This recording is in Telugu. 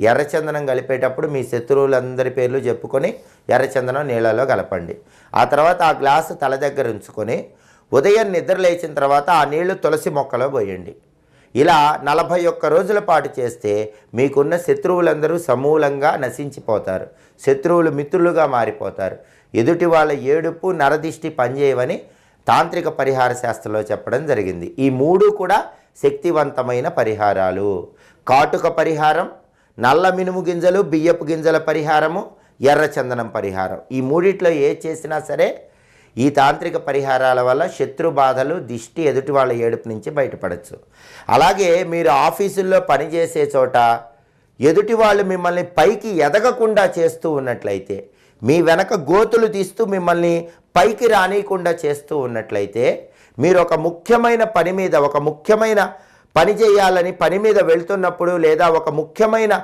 ఎర్రచందనం కలిపేటప్పుడు మీ శత్రువులందరి పేర్లు చెప్పుకొని ఎర్రచందనం నీళ్ళలో కలపండి. ఆ తర్వాత ఆ గ్లాసు తల దగ్గర ఉంచుకొని ఉదయం నిద్ర లేచిన తర్వాత ఆ నీళ్ళు తులసి మొక్కలో పోయండి. ఇలా నలభై ఒక్క రోజుల పాటు చేస్తే మీకున్న శత్రువులందరూ సమూలంగా నశించిపోతారు. శత్రువులు మిత్రులుగా మారిపోతారు. ఎదుటి వాళ్ళ ఏడుపు నరదిష్టి పనిచేయవని తాంత్రిక పరిహార శాస్త్రంలో చెప్పడం జరిగింది. ఈ మూడు కూడా శక్తివంతమైన పరిహారాలు. కాటుక పరిహారం నల్ల మినుము గింజలు బియ్యపు గింజల పరిహారము ఎర్రచందనం పరిహారం. ఈ మూడిట్లో ఏ చేసినా సరే ఈ తాంత్రిక పరిహారాల వల్ల శత్రు బాధలు దిష్టి ఎదుటి వాళ్ళ ఏడుపు నుంచి బయటపడచ్చు. అలాగే మీరు ఆఫీసుల్లో పనిచేసే చోట ఎదుటి వాళ్ళు మిమ్మల్ని పైకి ఎదగకుండా చేస్తూ ఉన్నట్లయితే మీ వెనక గోతులు తీస్తూ మిమ్మల్ని పైకి రానియకుండా చేస్తూ ఉన్నట్లయితే మీరు ఒక ముఖ్యమైన పని మీద ఒక ముఖ్యమైన పని చేయాలని పని మీద వెళ్తున్నప్పుడు లేదా ఒక ముఖ్యమైన